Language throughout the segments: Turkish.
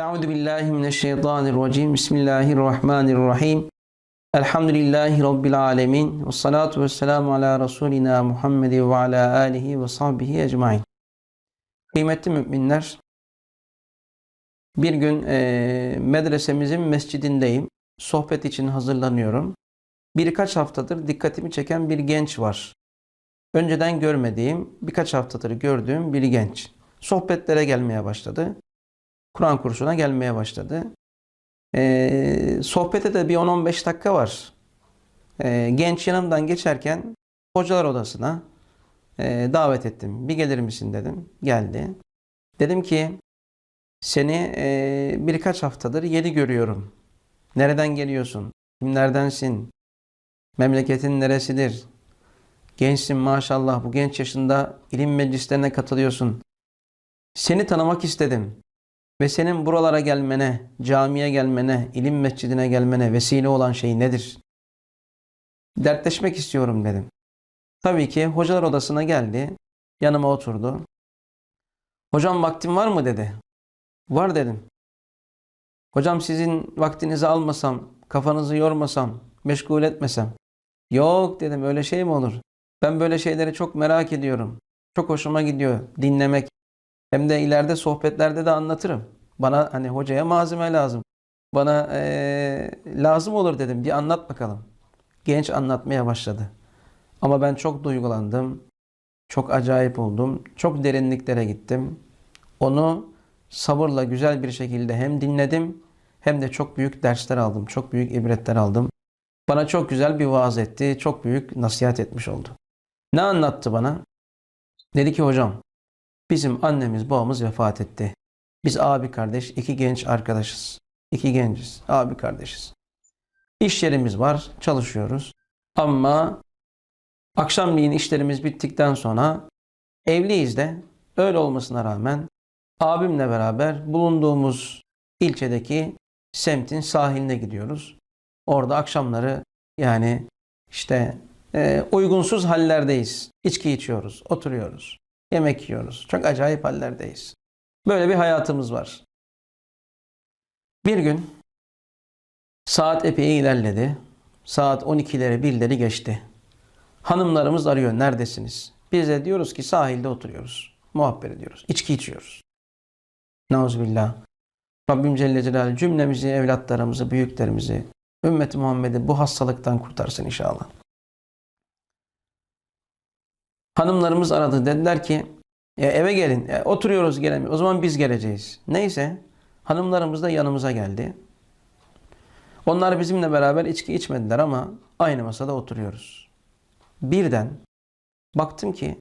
Euzu billahi mineşşeytanirracim. Bismillahirrahmanirrahim. Elhamdülillahi rabbil alamin. Ves salatu vesselamu ala rasulina Muhammed ve ala alihi ve sahbihi ecmaîn. Kıymetli müminler, bir gün e, medresemizin mescidindeyim. Sohbet için hazırlanıyorum. Birkaç haftadır dikkatimi çeken bir genç var. Önceden görmediğim, birkaç haftadır gördüğüm bir genç. Sohbetlere gelmeye başladı. Kur'an kursuna gelmeye başladı. Ee, sohbete de bir 10-15 dakika var. Ee, genç yanımdan geçerken hocalar odasına e, davet ettim. Bir gelir misin dedim. Geldi. Dedim ki seni e, birkaç haftadır yeni görüyorum. Nereden geliyorsun? Kimlerdensin? Memleketin neresidir? Gençsin maşallah. Bu genç yaşında ilim meclislerine katılıyorsun. Seni tanımak istedim ve senin buralara gelmene, camiye gelmene, ilim mescidine gelmene vesile olan şey nedir? Dertleşmek istiyorum dedim. Tabii ki hocalar odasına geldi. Yanıma oturdu. Hocam vaktin var mı dedi. Var dedim. Hocam sizin vaktinizi almasam, kafanızı yormasam, meşgul etmesem. Yok dedim öyle şey mi olur? Ben böyle şeyleri çok merak ediyorum. Çok hoşuma gidiyor dinlemek. Hem de ileride sohbetlerde de anlatırım. Bana hani hocaya malzeme lazım. Bana eee, lazım olur dedim. Bir anlat bakalım. Genç anlatmaya başladı. Ama ben çok duygulandım. Çok acayip oldum. Çok derinliklere gittim. Onu sabırla güzel bir şekilde hem dinledim hem de çok büyük dersler aldım. Çok büyük ibretler aldım. Bana çok güzel bir vaaz etti. Çok büyük nasihat etmiş oldu. Ne anlattı bana? Dedi ki hocam Bizim annemiz babamız vefat etti. Biz abi kardeş iki genç arkadaşız. İki genciz. Abi kardeşiz. İş yerimiz var. Çalışıyoruz. Ama akşamleyin işlerimiz bittikten sonra evliyiz de öyle olmasına rağmen abimle beraber bulunduğumuz ilçedeki semtin sahiline gidiyoruz. Orada akşamları yani işte e, uygunsuz hallerdeyiz. İçki içiyoruz, oturuyoruz. Yemek yiyoruz. Çok acayip hallerdeyiz. Böyle bir hayatımız var. Bir gün saat epey ilerledi. Saat 12'leri 1'leri geçti. Hanımlarımız arıyor. Neredesiniz? Biz de diyoruz ki sahilde oturuyoruz. Muhabbet ediyoruz. İçki içiyoruz. Nauzubillah. Rabbim Celle Celaluhu cümlemizi, evlatlarımızı, büyüklerimizi, ümmeti Muhammed'i bu hastalıktan kurtarsın inşallah. Hanımlarımız aradı. Dediler ki ya eve gelin. E, oturuyoruz gelemiyor. O zaman biz geleceğiz. Neyse. Hanımlarımız da yanımıza geldi. Onlar bizimle beraber içki içmediler ama aynı masada oturuyoruz. Birden baktım ki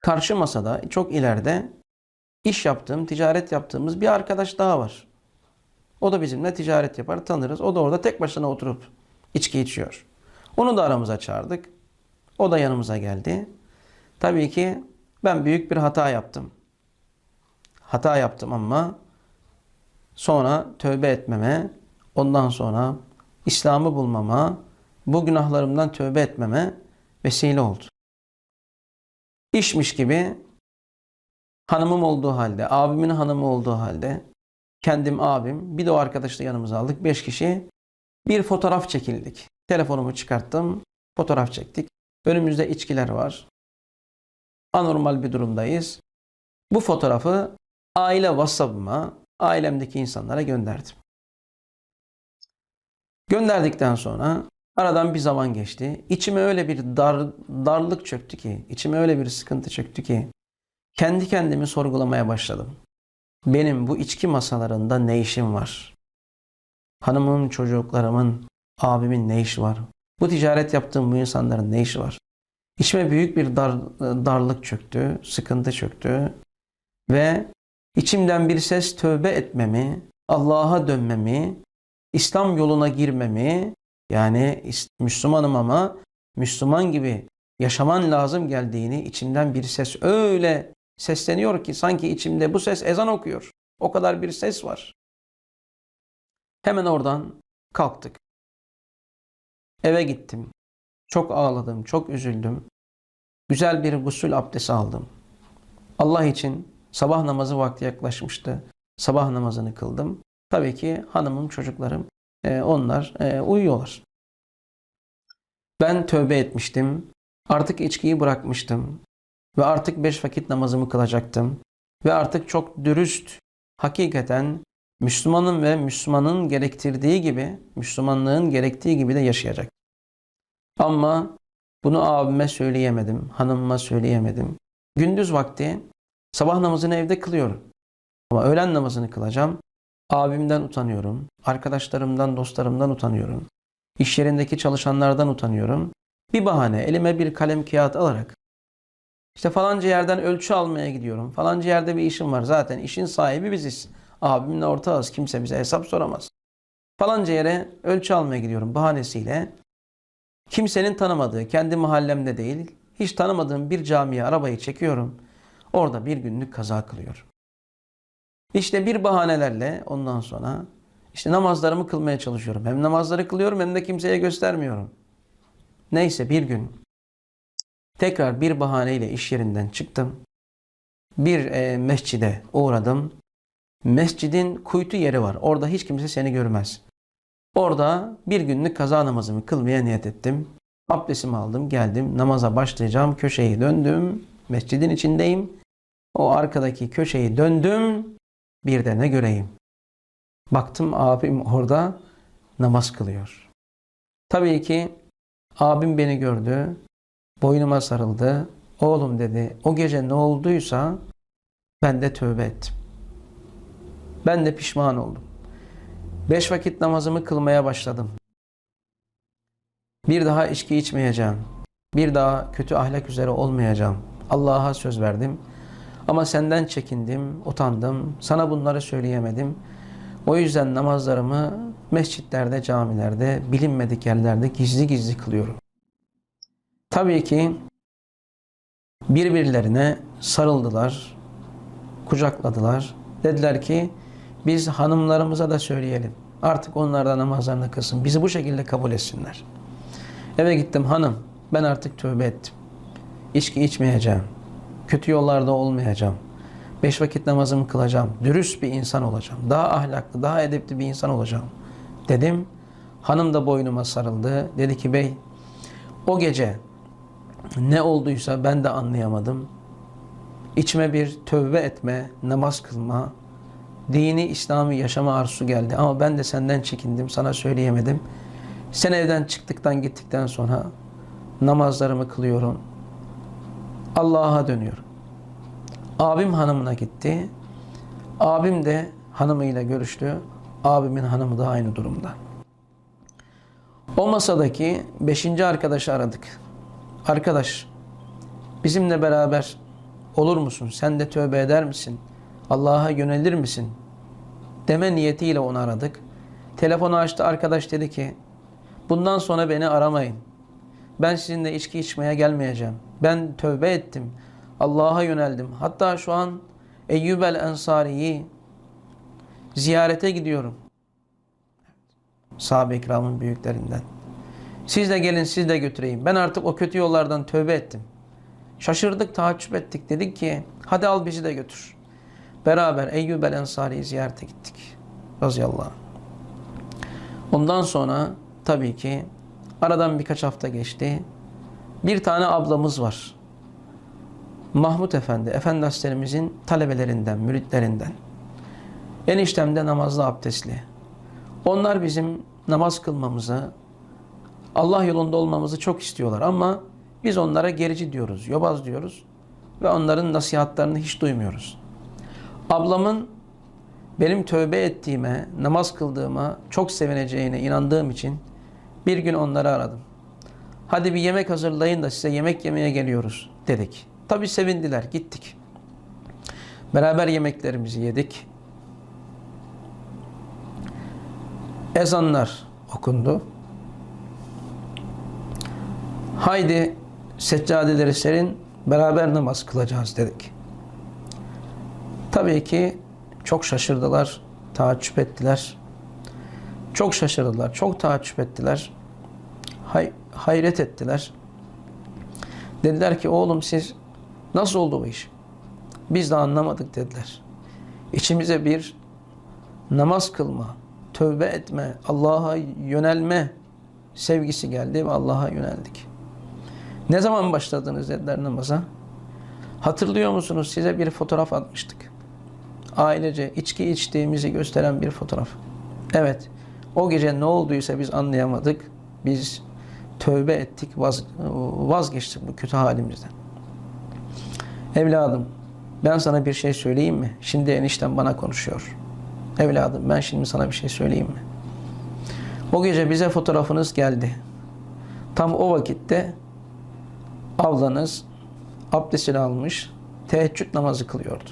karşı masada çok ileride iş yaptığım, ticaret yaptığımız bir arkadaş daha var. O da bizimle ticaret yapar, tanırız. O da orada tek başına oturup içki içiyor. Onu da aramıza çağırdık. O da yanımıza geldi. Tabii ki ben büyük bir hata yaptım. Hata yaptım ama sonra tövbe etmeme, ondan sonra İslam'ı bulmama, bu günahlarımdan tövbe etmeme vesile oldu. İşmiş gibi hanımım olduğu halde, abimin hanımı olduğu halde, kendim abim, bir de o arkadaşı da yanımıza aldık. Beş kişi bir fotoğraf çekildik. Telefonumu çıkarttım, fotoğraf çektik. Önümüzde içkiler var. Anormal bir durumdayız. Bu fotoğrafı aile WhatsApp'ıma, ailemdeki insanlara gönderdim. Gönderdikten sonra aradan bir zaman geçti. İçime öyle bir dar, darlık çöktü ki, içime öyle bir sıkıntı çöktü ki kendi kendimi sorgulamaya başladım. Benim bu içki masalarında ne işim var? Hanımın, çocuklarımın, abimin ne işi var? Bu ticaret yaptığım bu insanların ne işi var? İçime büyük bir dar, darlık çöktü, sıkıntı çöktü ve içimden bir ses tövbe etmemi, Allah'a dönmemi, İslam yoluna girmemi, yani Müslümanım ama Müslüman gibi yaşaman lazım geldiğini içimden bir ses öyle sesleniyor ki sanki içimde bu ses ezan okuyor. O kadar bir ses var. Hemen oradan kalktık. Eve gittim. Çok ağladım, çok üzüldüm. Güzel bir gusül abdesti aldım. Allah için sabah namazı vakti yaklaşmıştı. Sabah namazını kıldım. Tabii ki hanımım, çocuklarım e, onlar e, uyuyorlar. Ben tövbe etmiştim. Artık içkiyi bırakmıştım. Ve artık beş vakit namazımı kılacaktım. Ve artık çok dürüst, hakikaten Müslümanın ve Müslümanın gerektirdiği gibi, Müslümanlığın gerektiği gibi de yaşayacak. Ama bunu abime söyleyemedim, hanımıma söyleyemedim. Gündüz vakti sabah namazını evde kılıyorum. Ama öğlen namazını kılacağım. Abimden utanıyorum, arkadaşlarımdan, dostlarımdan utanıyorum. İş yerindeki çalışanlardan utanıyorum. Bir bahane elime bir kalem kağıt alarak işte falanca yerden ölçü almaya gidiyorum. Falanca yerde bir işim var. Zaten işin sahibi biziz. Abimle ortağız. Kimse bize hesap soramaz. Falanca yere ölçü almaya gidiyorum bahanesiyle. Kimsenin tanımadığı, kendi mahallemde değil, hiç tanımadığım bir camiye arabayı çekiyorum. Orada bir günlük kaza kılıyorum. İşte bir bahanelerle ondan sonra işte namazlarımı kılmaya çalışıyorum. Hem namazları kılıyorum hem de kimseye göstermiyorum. Neyse bir gün tekrar bir bahaneyle iş yerinden çıktım. Bir e, mescide uğradım. Mescidin kuytu yeri var. Orada hiç kimse seni görmez. Orada bir günlük kaza namazımı kılmaya niyet ettim. Abdestimi aldım, geldim. Namaza başlayacağım. Köşeyi döndüm. Mescidin içindeyim. O arkadaki köşeyi döndüm. Bir de ne göreyim. Baktım abim orada namaz kılıyor. Tabii ki abim beni gördü. Boynuma sarıldı. Oğlum dedi o gece ne olduysa ben de tövbe ettim. Ben de pişman oldum. Beş vakit namazımı kılmaya başladım. Bir daha içki içmeyeceğim. Bir daha kötü ahlak üzere olmayacağım. Allah'a söz verdim. Ama senden çekindim, utandım. Sana bunları söyleyemedim. O yüzden namazlarımı mescitlerde, camilerde, bilinmedik yerlerde gizli gizli kılıyorum. Tabii ki birbirlerine sarıldılar, kucakladılar. Dediler ki biz hanımlarımıza da söyleyelim. Artık onlar da namazlarını kılsın. Bizi bu şekilde kabul etsinler. Eve gittim hanım ben artık tövbe ettim. İçki içmeyeceğim. Kötü yollarda olmayacağım. Beş vakit namazımı kılacağım. Dürüst bir insan olacağım. Daha ahlaklı, daha edepli bir insan olacağım. Dedim. Hanım da boynuma sarıldı. Dedi ki bey o gece ne olduysa ben de anlayamadım. İçime bir tövbe etme, namaz kılma, dini İslam'ı yaşama arzusu geldi. Ama ben de senden çekindim, sana söyleyemedim. Sen evden çıktıktan gittikten sonra namazlarımı kılıyorum. Allah'a dönüyorum. Abim hanımına gitti. Abim de hanımıyla görüştü. Abimin hanımı da aynı durumda. O masadaki beşinci arkadaşı aradık. Arkadaş, bizimle beraber olur musun? Sen de tövbe eder misin? Allah'a yönelir misin? Deme niyetiyle onu aradık. Telefonu açtı arkadaş dedi ki, bundan sonra beni aramayın. Ben sizinle içki içmeye gelmeyeceğim. Ben tövbe ettim. Allah'a yöneldim. Hatta şu an Eyyub el Ensari'yi ziyarete gidiyorum. Sahabe-i büyüklerinden. Siz de gelin siz de götüreyim. Ben artık o kötü yollardan tövbe ettim. Şaşırdık, taaccüp ettik. Dedik ki hadi al bizi de götür. Beraber Eyyub el Ensari'yi ziyarete gittik. Razıyallahu anh. Ondan sonra tabii ki aradan birkaç hafta geçti. Bir tane ablamız var. Mahmut Efendi, Efendi Hazretlerimizin talebelerinden, müritlerinden. Eniştem de namazlı abdestli. Onlar bizim namaz kılmamızı, Allah yolunda olmamızı çok istiyorlar ama biz onlara gerici diyoruz, yobaz diyoruz ve onların nasihatlerini hiç duymuyoruz. Ablamın benim tövbe ettiğime, namaz kıldığıma çok sevineceğine inandığım için bir gün onları aradım. Hadi bir yemek hazırlayın da size yemek yemeye geliyoruz dedik. Tabi sevindiler, gittik. Beraber yemeklerimizi yedik. Ezanlar okundu. Haydi seccadeleri serin, beraber namaz kılacağız dedik. Tabii ki çok şaşırdılar, taaccüp ettiler. Çok şaşırdılar, çok taaccüp ettiler. Hay, hayret ettiler. Dediler ki oğlum siz nasıl oldu bu iş? Biz de anlamadık dediler. İçimize bir namaz kılma, tövbe etme, Allah'a yönelme sevgisi geldi ve Allah'a yöneldik. Ne zaman başladınız dediler namaza? Hatırlıyor musunuz? Size bir fotoğraf atmıştık. Ailece içki içtiğimizi gösteren bir fotoğraf. Evet, o gece ne olduysa biz anlayamadık. Biz tövbe ettik, vaz, vazgeçtik bu kötü halimizden. Evladım, ben sana bir şey söyleyeyim mi? Şimdi enişten bana konuşuyor. Evladım, ben şimdi sana bir şey söyleyeyim mi? O gece bize fotoğrafınız geldi. Tam o vakitte ablanız abdestini almış, teheccüd namazı kılıyordu.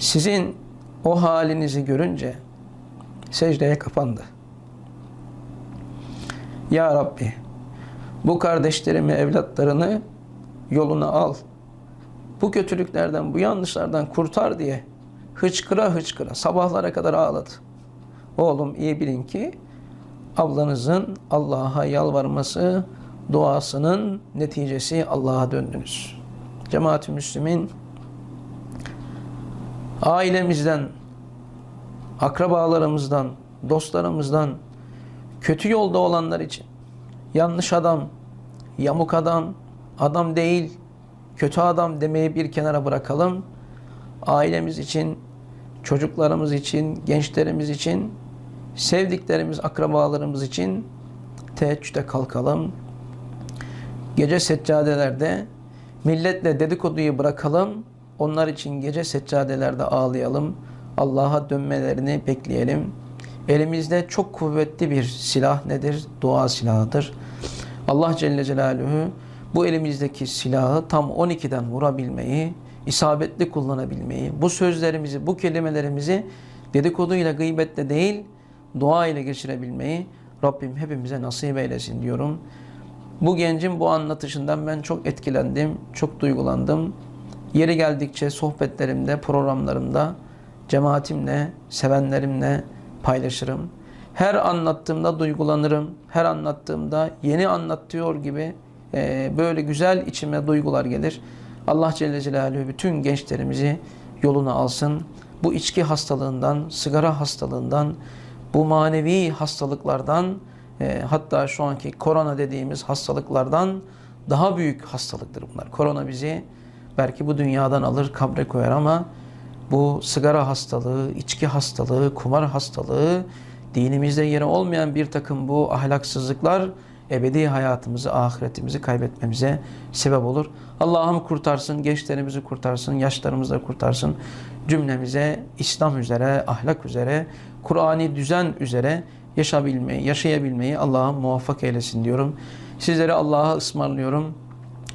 Sizin o halinizi görünce secdeye kapandı. Ya Rabbi, bu kardeşlerimi, evlatlarını yoluna al. Bu kötülüklerden, bu yanlışlardan kurtar diye hıçkıra hıçkıra sabahlara kadar ağladı. Oğlum iyi bilin ki ablanızın Allah'a yalvarması, duasının neticesi Allah'a döndünüz. Cemaat-i Müslümin ailemizden, akrabalarımızdan, dostlarımızdan kötü yolda olanlar için yanlış adam, yamuk adam, adam değil, kötü adam demeyi bir kenara bırakalım. Ailemiz için, çocuklarımız için, gençlerimiz için, sevdiklerimiz, akrabalarımız için teheccüde kalkalım. Gece seccadelerde milletle dedikoduyu bırakalım. Onlar için gece seccadelerde ağlayalım. Allah'a dönmelerini bekleyelim. Elimizde çok kuvvetli bir silah nedir? Dua silahıdır. Allah Celle Celaluhu bu elimizdeki silahı tam 12'den vurabilmeyi, isabetli kullanabilmeyi, bu sözlerimizi, bu kelimelerimizi dedikoduyla, gıybetle değil, dua ile geçirebilmeyi Rabbim hepimize nasip eylesin diyorum. Bu gencin bu anlatışından ben çok etkilendim, çok duygulandım. Yeri geldikçe sohbetlerimde, programlarımda cemaatimle, sevenlerimle paylaşırım. Her anlattığımda duygulanırım. Her anlattığımda yeni anlatıyor gibi e, böyle güzel içime duygular gelir. Allah Celle Celaluhu bütün gençlerimizi yoluna alsın. Bu içki hastalığından, sigara hastalığından, bu manevi hastalıklardan, e, hatta şu anki korona dediğimiz hastalıklardan daha büyük hastalıktır bunlar. Korona bizi belki bu dünyadan alır, kabre koyar ama bu sigara hastalığı, içki hastalığı, kumar hastalığı, dinimizde yeri olmayan bir takım bu ahlaksızlıklar ebedi hayatımızı, ahiretimizi kaybetmemize sebep olur. Allah'ım kurtarsın, gençlerimizi kurtarsın, yaşlarımızı da kurtarsın. Cümlemize İslam üzere, ahlak üzere, Kur'ani düzen üzere yaşayabilmeyi, yaşayabilmeyi Allah'ım muvaffak eylesin diyorum. Sizlere Allah'a ısmarlıyorum.